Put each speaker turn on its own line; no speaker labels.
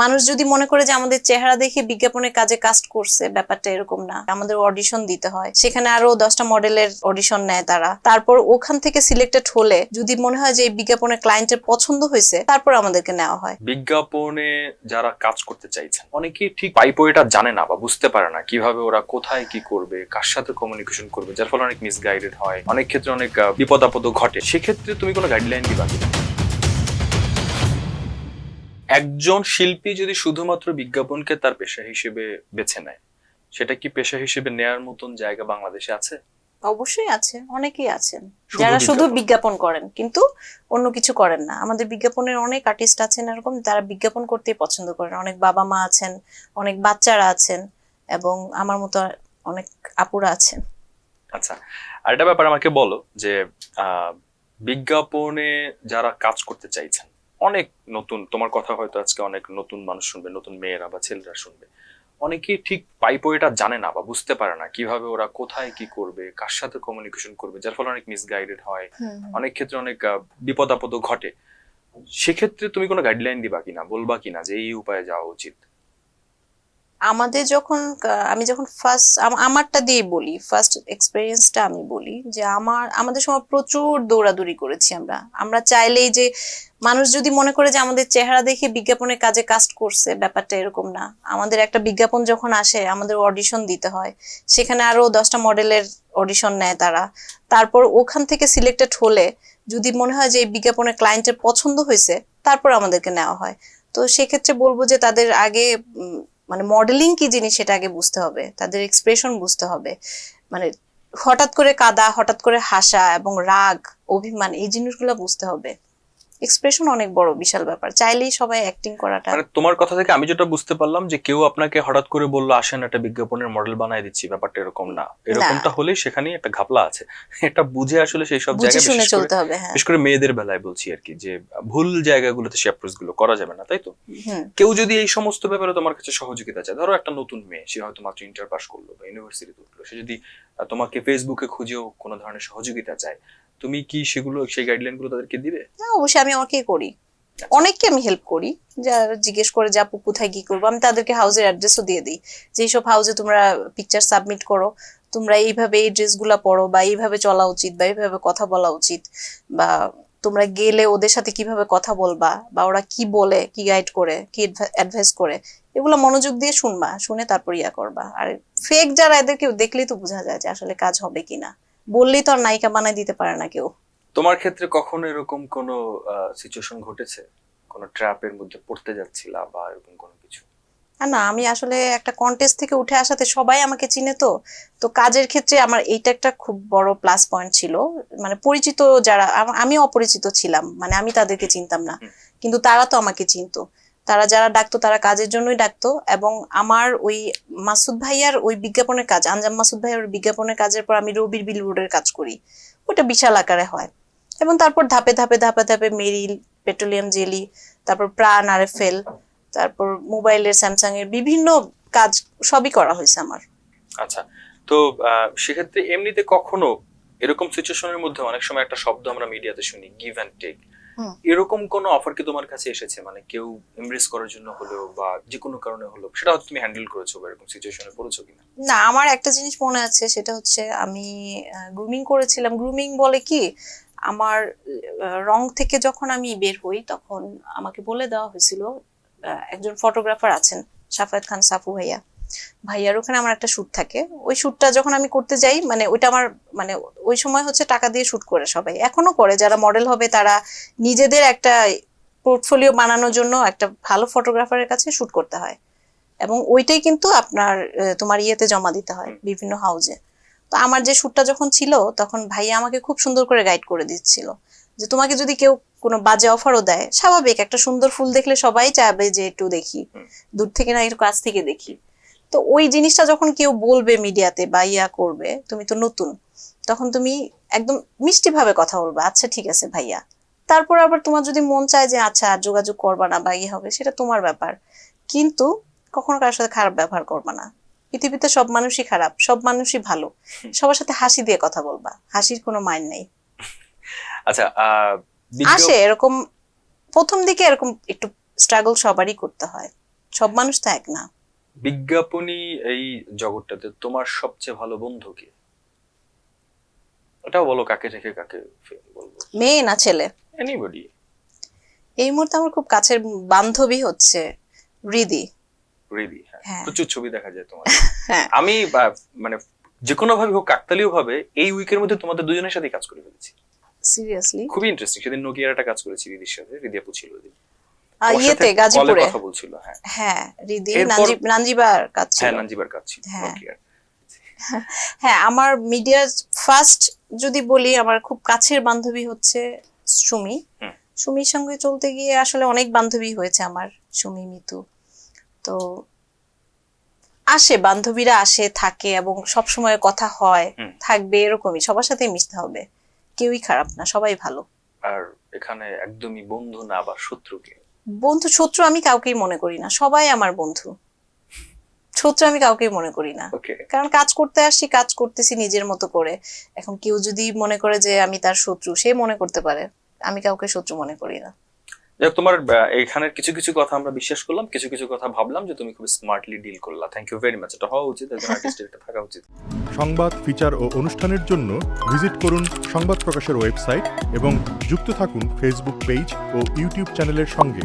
মানুষ যদি মনে করে যে আমাদের চেহারা দেখে বিজ্ঞাপনের কাজে কাস্ট করছে, ব্যাপারটা এরকম না। আমাদের অডিশন দিতে হয়। সেখানে আরও দশটা মডেলের অডিশন নেয় তারা। তারপর ওখান থেকে সিলেক্টেড হলে যদি মনে হয় যে এই বিজ্ঞাপনের ক্লায়েন্টের পছন্দ হয়েছে, তারপর আমাদেরকে নেওয়া হয়।
বিজ্ঞাপনে যারা কাজ করতে চাইছেন, অনেকেই ঠিক পাইপো এটা জানে না বা বুঝতে পারে না কীভাবে ওরা কোথায় কি করবে, কার সাথে কমিউনিকেশন করবে, যার ফলে অনেক মিসগাইডেড হয়। অনেক ক্ষেত্রে অনেক বিপদ আপদ ঘটে। সেক্ষেত্রে তুমি কোনো গাইডলাইন দিবা কিনা? একজন শিল্পী যদি শুধুমাত্র বিজ্ঞাপনকে তার পেশা হিসেবে বেছে নেয় সেটা কি পেশা হিসেবে নেয়ার মতন জায়গা বাংলাদেশে আছে?
অবশ্যই আছে অনেকেই আছেন। যারা শুধু
বিজ্ঞাপন।
করেন কিন্তু অন্য কিছু করেন না। আমাদের বিজ্ঞাপনের অনেক আর্টিস্ট আছেন এরকম তারা বিজ্ঞাপন করতেই পছন্দ করেন। অনেক বাবা মা আছেন অনেক বাচ্চারা আছেন এবং আমার মতো অনেক আপুরা আছেন।
আচ্ছা আরেকটা ব্যাপার আমাকে বলো যে আহ, বিজ্ঞাপনে যারা কাজ করতে চাইছেন অনেক নতুন তোমার কথা হয়তো আজকে অনেক নতুন মানুষ শুনবে নতুন মেয়েরা বা ছেলেরা শুনবে। অনেকেই ঠিক পাইপো এটা জানে না বা বুঝতে পারে না কীভাবে ওরা কোথায় কি করবে কার সাথে কমিউনিকেশন করবে যার ফলে অনেক মিসগাইডেড হয়। অনেক ক্ষেত্রে অনেক বিপদ আপদ ঘটে। সেক্ষেত্রে তুমি কোনো গাইডলাইন দিবা কিনা বলবা কিনা যে এই উপায়ে যাওয়া উচিত?
আমাদের যখন আমি যখন ফার্স্ট আমারটা দিয়ে বলি ফার্স্ট এক্সপিরিয়েন্সটা আমি বলি যে আমার, আমাদের সময় প্রচুর দৌড়াদৌড়ি করেছি আমরা। আমরা চাইলেই যে মানুষ যদি মনে করে যে আমাদের চেহারা দেখে বিজ্ঞাপনের কাজে কাস্ট করছে, ব্যাপারটা এরকম না। আমাদের একটা বিজ্ঞাপন যখন আসে, আমাদের অডিশন দিতে হয়, সেখানে আরও দশটা মডেলের অডিশন নেয় তারা। তারপর ওখান থেকে সিলেক্টেড হলে যদি মনে হয় যে এই বিজ্ঞাপনের ক্লায়েন্টের পছন্দ হয়েছে, তারপর আমাদেরকে নেওয়া হয়। তো সেক্ষেত্রে বলব যে তাদের আগে মানে মডেলিং কি জিনিস সেটা আগে বুঝতে হবে, তাদের এক্সপ্রেশন বুঝতে হবে। মানে হঠাৎ করে কাদা, হঠাৎ করে হাসা এবং রাগ, অভিমান, এই জিনিসগুলো বুঝতে হবে। এক্সপ্রেশন অনেক বড় বিশাল ব্যাপার। চাইলেই সবাই অ্যাক্টিং করাটা
মানে তোমার কথা থেকে আমি যেটা বুঝতে পারলাম যে কেউ আপনাকে হঠাৎ করে বলল আসেন একটা বিজ্ঞাপনের মডেল বানাই দিচ্ছি। ব্যাপারটা এরকম না। এরকমটা হলেই সেখানেই একটা ঘাপলা আছে। এটা বুঝে আসলে সেই সব জায়গায়
শুনে চলতে হবে হ্যাঁ।
বিশেষ করে মেয়েদের বেলায় বলছি আর কি যে ভুল জায়গাগুলোতে সে অ্যাপ্রোচগুলো করা যাবে না তাই তো? কেউ যদি এই সমস্ত ব্যাপারে তোমার কাছে সহযোগিতা চায় ধরো একটা নতুন মেয়ে সে হয়তো মাত্র ইন্টার পাস করল বা ইউনিভার্সিটিতে উঠল। সে যদি তোমাকে ফেসবুকে খুঁজেও কোনো ধরনের সহযোগিতা চায় তুমি কি সেগুলো, সেই গাইডলাইনগুলো তাদেরকে দিবে?
হ্যাঁ অবশ্যই আমি অনেকেই করি। অনেককে আমি হেল্প করি, যারা জিজ্ঞেস করে যে, আপু, কোথায় কি করব? আমি তাদেরকে হাউসের অ্যাড্রেসও দিয়ে দিই। যে এইসব হাউসে তোমরা পিকচার সাবমিট করো, তোমরা এইভাবে এই ড্রেসগুলো পরো বা এইভাবে চলা উচিত বা এইভাবে কথা বলা উচিত বা তোমরা গেলে ওদের সাথে কীভাবে কথা বলবা বা ওরা কি বলে, কি গাইড করে, কি অ্যাডভাইস করে, এগুলো মনোযোগ দিয়ে শুনবা, শুনে তারপর ইয়া করবা। আর ফেক যারা এদেরকে দেখলেই তো বোঝা যায় যে আসলে কাজ হবে কিনা। বললেই তো আর নায়িকা বানায় দিতে পারে না কেউ।
তোমার ক্ষেত্রে কখনো এরকম কোনো সিচুয়েশন ঘটেছে? কোনো ট্র্যাপের মধ্যে পড়তে যাচ্ছিলা বা এরকম কোনো কিছু?
না আমি আসলে একটা কন্টেস্ট থেকে উঠে আসাতে সবাই আমাকে চিনে তো। তো কাজের ক্ষেত্রে আমার এইটা একটা খুব বড় প্লাস পয়েন্ট ছিল। মানে পরিচিত যারা আমি অপরিচিত ছিলাম। মানে আমি তাদেরকে চিনতাম না। কিন্তু তারা তো আমাকে চিনতো। তারা যারা ডাকতো, তারা কাজের জন্যই ডাকতো এবং আমার ওই মাসুদ ভাইয়ার ওই বিজ্ঞাপনের কাজ আঞ্জাম মাসুদ ভাইয়ার ওই বিজ্ঞাপনের কাজের পর আমি রবির বিলবোর্ডের কাজ করি। ওটা বিশাল আকারে হয়। এবং তারপর ধাপে ধাপে ধাপে ধাপে মেরিল, পেট্রোলিয়াম জেলি, তারপর প্রাণ, আরএফএল, তারপর মোবাইলের স্যামসাং এর বিভিন্ন কাজ সবই করা হয়েছে আমার।
আচ্ছা তো সেক্ষেত্রে এমনিতে কখনো এরকম সিচুয়েশনের মধ্যে অনেক সময় একটা শব্দ আমরা মিডিয়াতে শুনি গিভ অ্যান্ড টেক। এরকম কোনো অফার কি তোমার কাছে এসেছে? মানে কেউ এমব্রেস করার জন্য হলেও বা যে কোনো কারণে হলো সেটা হয়তো তুমি হ্যান্ডেল করেছ বা এরকম সিচুয়েশনে পড়েছো কিনা?
না আমার একটা জিনিস মনে আছে সেটা হচ্ছে আমি গ্রুমিং করেছিলাম। গ্রুমিং বলে কি আমার রং থেকে যখন আমি বের হই তখন আমাকে বলে দেওয়া হয়েছিল একজন ফটোগ্রাফার আছেন সাফায়াত খান সাফু ভাইয়া। ভাইয়ার ওখানে আমার একটা শ্যুট থাকে। ওই শ্যুটটা যখন আমি করতে যাই মানে ওইটা আমার মানে ওই সময় হচ্ছে টাকা দিয়ে শ্যুট করে সবাই। এখনও করে যারা মডেল হবে তারা নিজেদের একটা পোর্টফোলিও বানানোর জন্য একটা ভালো ফটোগ্রাফারের কাছে শ্যুট করতে হয়। এবং ওইটাই কিন্তু আপনার তোমার ইয়েতে জমা দিতে হয় বিভিন্ন হাউজে তো আমার যে শ্যুটটা যখন ছিল তখন ভাইয়া আমাকে খুব সুন্দর করে গাইড করে দিচ্ছিল। যে তোমাকে যদি কেউ কোনো বাজে অফারও দেয় স্বাভাবিক একটা সুন্দর ফুল দেখলে সবাই চাবে যে একটু দেখি। দূর থেকে না একটু কাছ থেকে দেখি। তো ওই জিনিসটা যখন কেউ বলবে মিডিয়াতে বা ইয়া করবে তুমি তো নতুন তখন তুমি একদম মিষ্টি ভাবে কথা বলবে আচ্ছা ঠিক আছে ভাইয়া। তারপর আবার তোমার যদি মন চায় যে আচ্ছা আর যোগাযোগ করবা না বা ইয়ে হবে সেটা তোমার ব্যাপার। কিন্তু কখনো কারোর সাথে খারাপ ব্যবহার করবা না। পৃথিবীতে সব মানুষই খারাপ সব মানুষই ভালো। সবার সাথে হাসি দিয়ে কথা বলবা হাসির কোনো মাইন্ড নেই।
আচ্ছা
আসে এরকম প্রথম দিকে এরকম একটু স্ট্রাগল সবারই করতে হয়। সব মানুষ তো এক না।
বিজ্ঞাপনী এই জগৎটাতে তোমার সবচেয়ে ভালো বন্ধু কে? ওটাও বলো কাকে রেখে কাকে বলব।
মেয়ে না ছেলে?
এনিবডি
এই মুহূর্তে আমার খুব কাছের বান্ধবী হচ্ছে রিদি।
রিদি হ্যাঁ।
হ্যাঁ।
প্রচুর ছবি দেখা যায় তোমার।
হ্যাঁ।
আমি মানে যে কোনো ভাবে হোক কাকতালীয় ভাবে এই উইকের মধ্যে তোমাদের দুজনের সাথে কাজ করে ফেলেছি।
সিরিয়াসলি
খুবই ইন্টারেস্টিং সেদিন নোকিয়ার একটা কাজ করেছি রিদির সাথে রিদি আপু ছিল ওদিন তোমার
ইয়েতে গাজীপুরে।
কথা বলছিল হ্যাঁ।
হ্যাঁ রিদি
এরপর-
নানজি নানজিবার কাজ ছিল।
হ্যাঁ নানজিবার কাজ ছিল
হ্যাঁ। হ্যাঁ আমার মিডিয়ার ফার্স্ট যদি বলি আমার খুব কাছের বান্ধবী হচ্ছে সুমি। সুমির সঙ্গে চলতে গিয়ে আসলে অনেক বান্ধবী হয়েছে আমার সুমি মিতু। তো আসে বান্ধবীরা আসে থাকে এবং সব সময় কথা হয় থাকবে এরকমই। সবার সাথে মিশতে হবে। কেউই খারাপ না সবাই ভালো।
আর এখানে একদমই বন্ধু না বা শত্রুকে
বন্ধু শত্রু আমি কাউকেই মনে করি না সবাই আমার বন্ধু। শত্রু আমি কাউকেই মনে করি না। কারণ কাজ করতে আসছি কাজ করতেছি নিজের মতো করে। এখন কেউ যদি মনে করে যে আমি তার শত্রু সে মনে করতে পারে। আমি কাউকে শত্রু মনে করি না।
যাক তোমার এখানের কিছু কিছু কথা আমরা বিশ্বাস করলাম কিছু কিছু কথা ভাবলাম যে তুমি খুব স্মার্টলি ডিল করলা। থ্যাংক ইউ ভেরি মাচ এটা হওয়া উচিত একজন আর্টিস্টের এটা থাকা উচিত।
সংবাদ ফিচার ও অনুষ্ঠানের জন্য ভিজিট করুন সংবাদ প্রকাশের ওয়েবসাইট এবং যুক্ত থাকুন ফেসবুক পেজ ও ইউটিউব চ্যানেলের সঙ্গে।